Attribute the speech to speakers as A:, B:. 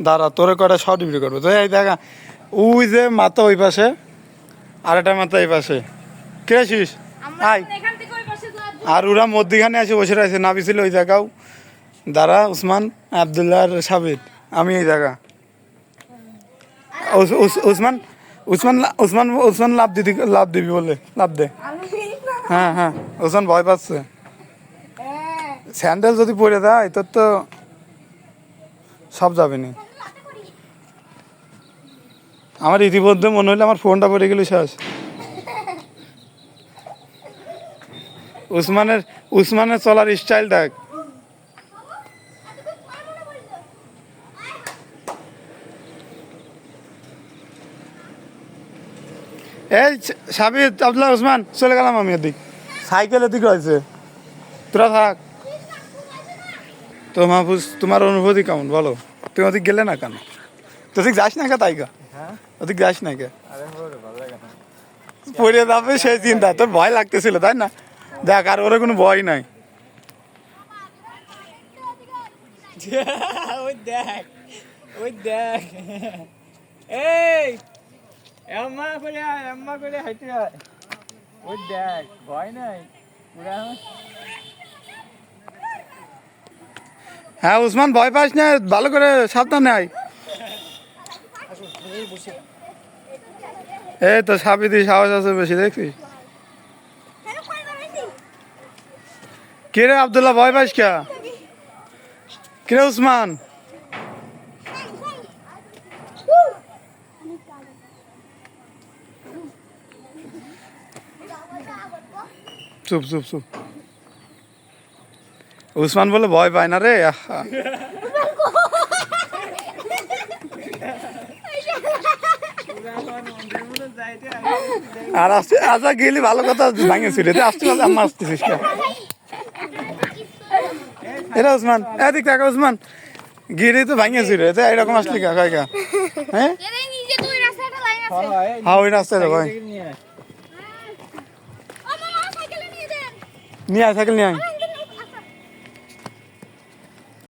A: দাঁড়া তোরে কটা শর্ট ভিডিও করব? তো এই দেখা ওই যে মাথা ওই পাশে আর একটা মাথা এই পাশে। কে আয়।
B: পাশে যাব
A: আর ওরা মধ্যিখানে এসে বসে রয়েছে নাবি ছিল ওই জায়গাও দাঁড়া উসমান আবদুল্লাহ আর সাবিত। আমি এই জায়গা উস- উস- উসমান উসমান উসমান উসমান লাভ দিদি লাভ দিবি বলে লাভ দে। হ্যাঁ হ্যাঁ উসমান ভয় পাচ্ছে। স্যান্ডেল যদি পরে দেয় তোর তো সব যাবে না। আমার ইতিমধ্যে মনে হলো আমার ফোনটা পড়ে গেল শেষ। উসমানের উসমানের চলার স্টাইল দেখ। এই সাবিত আবদুল্লাহ উসমান চলে গেলাম আমি এদিক। সাইকেল এদিক রয়েছে তোরা থাক। তো মাহফুজ তোমার অনুভূতি কেমন? বলো। তুমি ওদিক গেলে না কেন? তো ওদিক যাস না কে তাই কা? ওদিক যাস না কে? পড়ে যাবে সেই চিন্তা। তোর ভয় লাগতেছিল তাই না? দেখ আর ওরা কোনো ভয় নাই।
C: ওই দেখ ওই দেখ। এই এম্মা করে আয় এম্মা করে হাইটে আয়। ওই দেখ ভয় নাই। পুরা
A: হ্যাঁ উসমান ভয় পাস না ভালো করে সাবধানে আয়। এই তো সাবিদি সাহস আছে বেশি দেখছিস? কে রে আবদুল্লাহ ভয় পাস কে? কে রে উসমান? চুপ চুপ চুপ। উসমান বলে ভয় পায় না রে আহা। আর আসতে আজা গেলি ভালো কথা ভাঙে ছিল আসতে পারলে আম্মা আসতেছিস এটা উসমান এদিক টাকা উসমান গিরি তো ভাঙে ছিল এটা এরকম আসলি কা হ্যাঁ? হ্যাঁ ওই ভাই। নিয়ে আয় সাইকেল নিয়ে আয়।